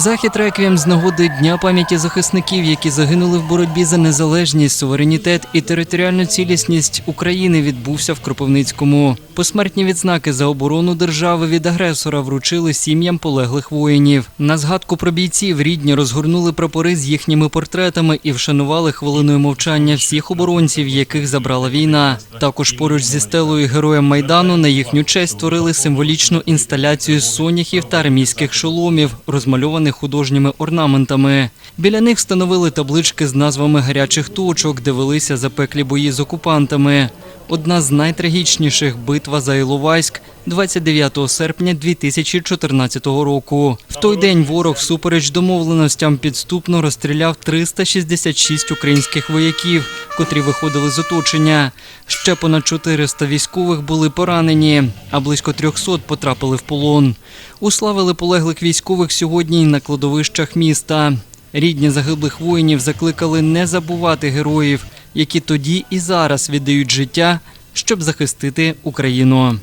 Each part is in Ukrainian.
Захід реквієм з нагоди Дня пам'яті захисників, які загинули в боротьбі за незалежність, суверенітет і територіальну цілісність України, відбувся в Кропивницькому. Посмертні відзнаки за оборону держави від агресора вручили сім'ям полеглих воїнів. На згадку про бійців рідні розгорнули прапори з їхніми портретами і вшанували хвилиною мовчання всіх оборонців, яких забрала війна. Також поруч зі стелою героям майдану на їхню честь створили символічну інсталяцію соняхів та армійських шоломів, розмальованих художніми орнаментами. Біля них встановили таблички з назвами гарячих точок, де велися запеклі бої з окупантами. Одна з найтрагічніших битва за Іловайськ 29 серпня 2014 року. В той день ворог, всупереч домовленостям, підступно розстріляв 366 українських вояків, котрі виходили з оточення. Ще понад 400 військових були поранені, а близько 300 потрапили в полон. Уславили полеглих військових сьогодні на кладовищах міста. Рідні загиблих воїнів закликали не забувати героїв, які тоді і зараз віддають життя, щоб захистити Україну.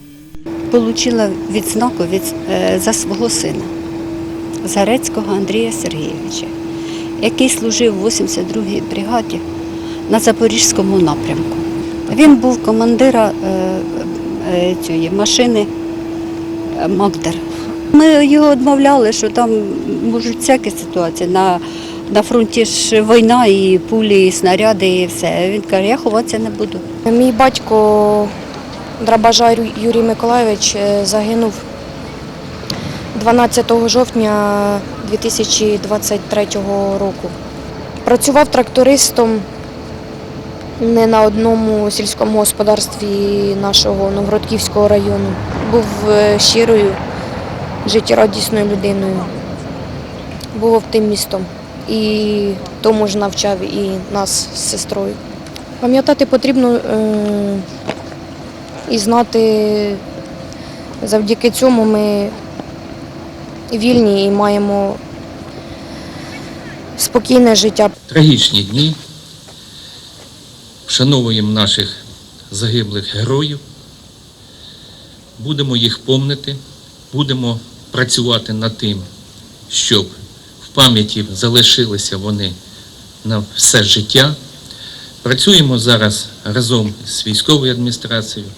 Получила відзнаку від, е, за свого сина Зарецького Андрія Сергійовича, який служив в 82-й бригаді на Запорізькому напрямку. Він був командира е, е, цієї машини Магдер. Ми його відмовляли, що там можуть всякі ситуації. На, на фронті ж війна, і пулі, і снаряди, і все. Він каже, я ховатися не буду. Мій батько Драбажа Юрій Миколайович е, загинув 12 жовтня 2023 року. Працював трактористом не на одному сільському господарстві нашого Новгородківського району. Був е, щирою, життєрадісною людиною, був оптимістом і тому ж навчав і нас з сестрою. Пам'ятати потрібно е, і знати, завдяки цьому ми вільні і маємо спокійне життя. трагічні дні. Вшановуємо наших загиблих героїв. Будемо їх помнити, будемо працювати над тим, щоб пам'яті залишилися вони на все життя. Працюємо зараз разом з військовою адміністрацією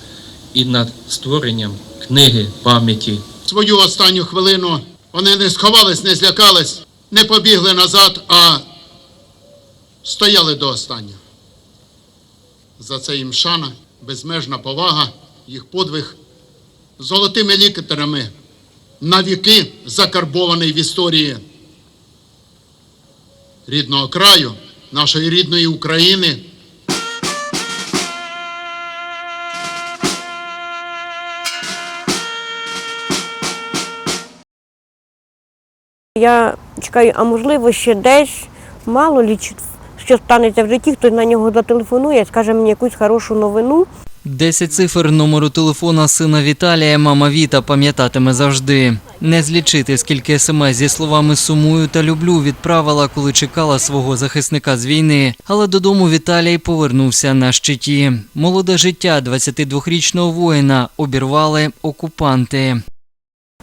і над створенням книги пам'яті свою останню хвилину вони не сховались, не злякались, не побігли назад, а стояли до останнього. За це їм шана, безмежна повага, їх подвиг золотими лікарями навіки закарбований в історії рідного краю, нашої рідної України. Я чекаю, а можливо ще десь, мало лі чи- що станеться в житті, хтось на нього зателефонує, скаже мені якусь хорошу новину. Десять цифр номеру телефона сина Віталія мама Віта пам'ятатиме завжди. Не злічити, скільки смс зі словами сумую та люблю відправила, коли чекала свого захисника з війни. Але додому Віталій повернувся на щиті. Молоде життя 22-річного воїна обірвали окупанти.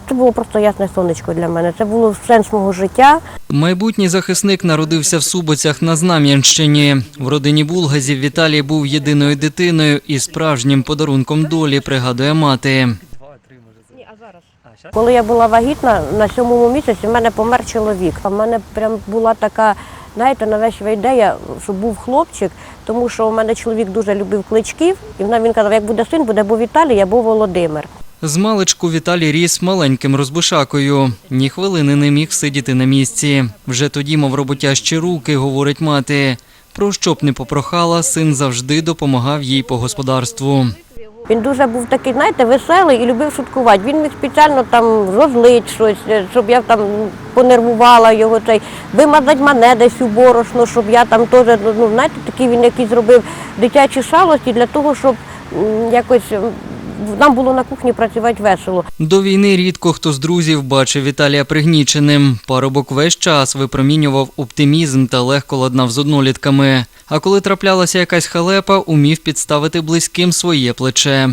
Це було просто ясне сонечко для мене. Це було сенс мого життя. Майбутній захисник народився в Субоцях на Знам'янщині. В родині Булгазів Віталій був єдиною дитиною і справжнім подарунком долі, пригадує мати. Коли я була вагітна, на сьомому місяці в мене помер чоловік. А в мене прям була така, знаєте, навещива ідея, щоб був хлопчик, тому що у мене чоловік дуже любив кличків, і вона- він казав, як буде син, буде або Віталій, або Володимир. З маличку Віталій ріс маленьким розбишакою. Ні хвилини не міг сидіти на місці. Вже тоді мав роботящі руки, говорить мати. Про що б не попрохала, син завжди допомагав їй по господарству. Він дуже був такий, знаєте, веселий і любив шуткувати. Він міг спеціально там розлить щось, е, щоб я там понервувала його, цей, вимазати мене десь у борошно, щоб я там теж, ну, знаєте, такий він який зробив дитячі шалості для того, щоб якось нам було на кухні працювати весело. До війни рідко хто з друзів бачив Віталія пригніченим. Парубок весь час випромінював оптимізм та легко ладнав з однолітками. А коли траплялася якась халепа, умів підставити близьким своє плече.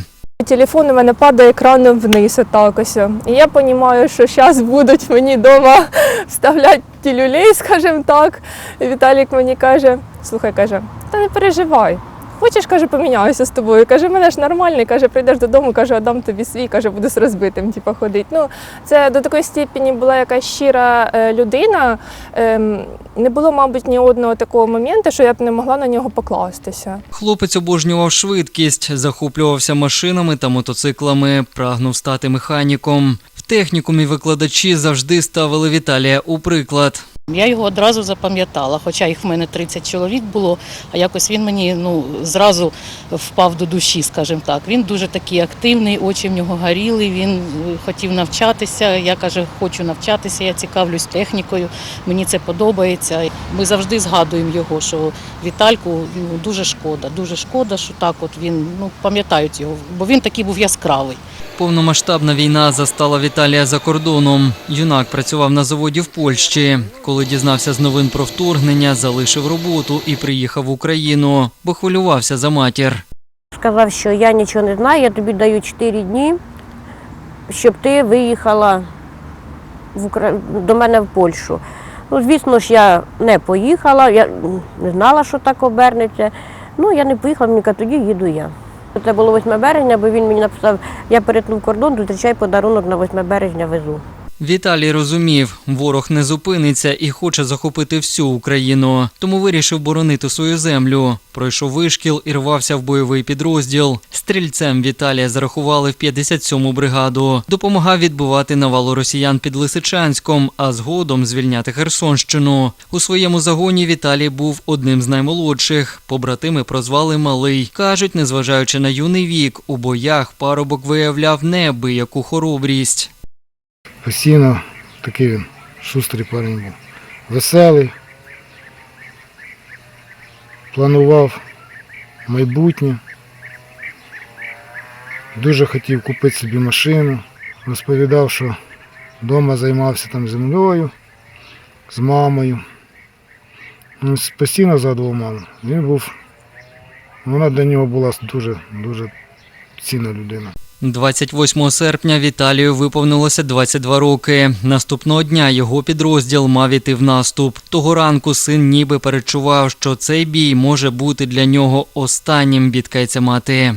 Телефон у мене падає екраном вниз, отак ось. І я розумію, що зараз будуть мені вдома вставляти ті люлей, скажімо так. І Віталік мені каже: слухай, каже, та не переживай. Хочеш, каже, поміняюся з тобою. Каже, мене ж нормальний, каже, прийдеш додому, каже, отдам тобі свій, каже, буду з розбитим, типу, ходити. Ну, це до такої степені була якась щира е, людина. Ем, не було, мабуть, ні одного такого моменту, що я б не могла на нього покластися. Хлопець обожнював швидкість, захоплювався машинами та мотоциклами, прагнув стати механіком. В технікумі викладачі завжди ставили Віталія у приклад. Я його одразу запам'ятала, хоча їх в мене 30 чоловік було, а якось він мені ну, зразу впав до душі, скажімо так. Він дуже такий активний, очі в нього горіли, він е, хотів навчатися. Я каже, хочу навчатися, я цікавлюсь технікою, мені це подобається. Ми завжди згадуємо його, що Вітальку ну, дуже шкода, дуже шкода, що так от він ну, пам'ятають його, бо він такий був яскравий. Повномасштабна війна застала Віталія за кордоном. Юнак працював на заводі в Польщі. Коли дізнався з новин про вторгнення, залишив роботу і приїхав в Україну, бо хвилювався за матір. Сказав, що я нічого не знаю, я тобі даю 4 дні, щоб ти виїхала в Укра... до мене в Польщу. Ну, звісно ж, я не поїхала, я не знала, що так обернеться. Ну, я не поїхала, мені тоді їду я. Це було 8 березня, бо він мені написав, я перетнув кордон, зустрічай подарунок на 8 березня везу. Віталій розумів, ворог не зупиниться і хоче захопити всю Україну, тому вирішив боронити свою землю. Пройшов вишкіл і рвався в бойовий підрозділ. Стрільцем Віталія зарахували в 57-му бригаду. Допомагав відбивати навалу росіян під Лисичанськом, а згодом звільняти Херсонщину. У своєму загоні Віталій був одним з наймолодших. Побратими прозвали Малий. кажуть, незважаючи на юний вік, у боях парубок виявляв неабияку хоробрість. Постійно такий він шустрий парень був. Веселий. Планував майбутнє. Дуже хотів купити собі машину. Розповідав, що вдома займався там землею, з мамою. Він постійно згадував маму. Він був. Вона для нього була дуже, дуже цінна людина. 28 серпня Віталію виповнилося 22 роки. Наступного дня його підрозділ мав іти в наступ. Того ранку син ніби перечував, що цей бій може бути для нього останнім, бідкається мати.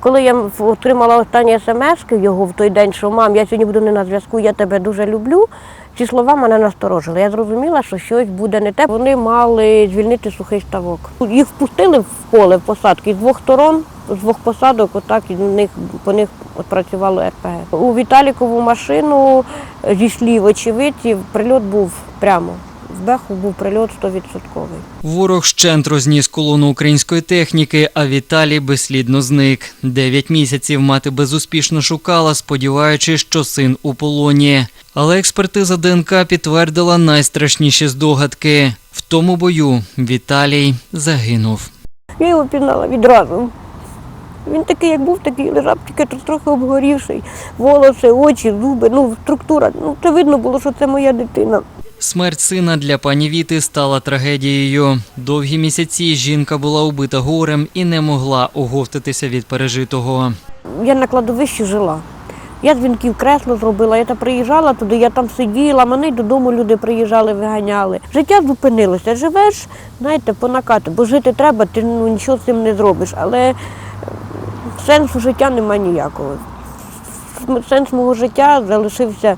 Коли я отримала останні смс його в той день, що мам, я сьогодні буду не на зв'язку, я тебе дуже люблю. Ці слова мене насторожили. Я зрозуміла, що щось буде не те. Вони мали звільнити сухий ставок. Їх впустили в поле в посадки з двох сторон, з двох посадок, отак і них по них працювало РПГ. У Віталікову машину зі слів очевидців прильот був прямо. В Беху був прильот 100%. Ворог щент розніс колону української техніки, а Віталій безслідно зник. Дев'ять місяців мати безуспішно шукала, сподіваючись, що син у полоні. Але експертиза ДНК підтвердила найстрашніші здогадки. В тому бою Віталій загинув. Я його пізнала відразу. Він такий, як був, такий лежав, тільки трохи обгорівший. Волоси, очі, зуби, ну, структура. Ну, це видно було, що це моя дитина. Смерть сина для пані Віти стала трагедією. Довгі місяці жінка була убита горем і не могла оговтатися від пережитого. Я на кладовищі жила. Я дзвінків кресло зробила, я там приїжджала туди, я там сиділа, мене додому люди приїжджали, виганяли. Життя зупинилося. Живеш, знаєте, по накату, бо жити треба, ти ну, нічого з цим не зробиш. Але е, сенсу життя немає ніякого. Сенс мого життя залишився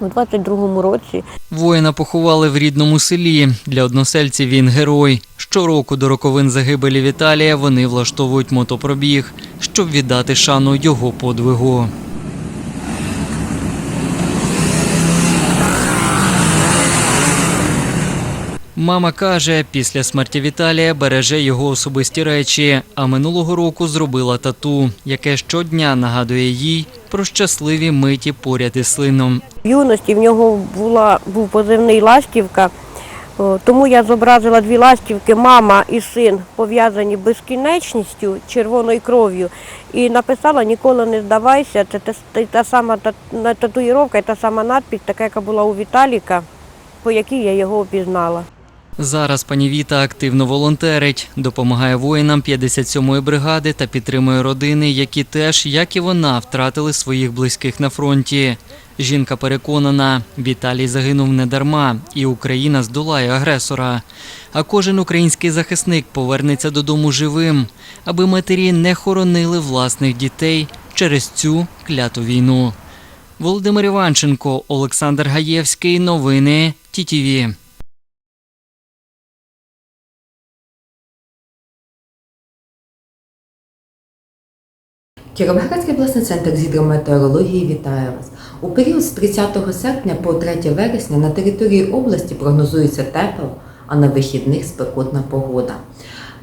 у 22-му році. Воїна поховали в рідному селі. Для односельців він герой. Щороку до роковин загибелі Віталія вони влаштовують мотопробіг, щоб віддати шану його подвигу. Мама каже, після смерті Віталія береже його особисті речі, а минулого року зробила тату, яке щодня нагадує їй про щасливі миті поряд із сином. В юності в нього була, був позивний ластівка, тому я зобразила дві ластівки, мама і син пов'язані безкінечністю, червоною кров'ю, і написала Ніколи не здавайся. Це та, та, сама татуїровка та сама надпись, така, яка була у Віталіка, по якій я його опізнала. Зараз пані Віта активно волонтерить, допомагає воїнам 57-ї бригади та підтримує родини, які теж, як і вона, втратили своїх близьких на фронті. Жінка переконана, Віталій загинув не дарма, і Україна здолає агресора. А кожен український захисник повернеться додому живим, аби матері не хоронили власних дітей через цю кляту війну. Володимир Іванченко, Олександр Гаєвський. Новини ТІТІВІ. Кіровоградський обласний центр з гідрометеорології вітає вас. У період з 30 серпня по 3 вересня на території області прогнозується тепла, а на вихідних спекотна погода.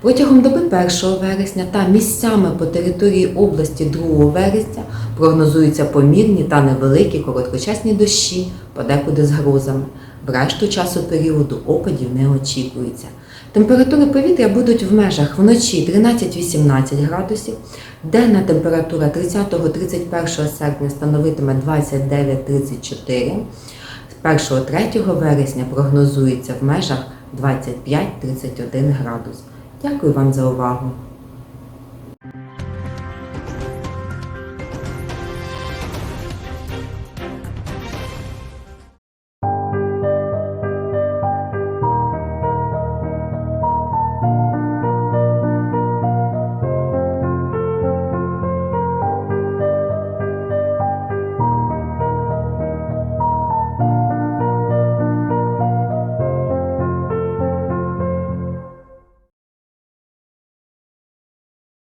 Протягом доби 1 вересня та місцями по території області 2 вересня прогнозуються помірні та невеликі короткочасні дощі, подекуди з грозами. В решту часу періоду опадів не очікується. Температури повітря будуть в межах вночі 13-18 градусів, денна температура 30-31 серпня становитиме 29-34, з 1-3 вересня прогнозується в межах 25-31 градус. Дякую вам за увагу!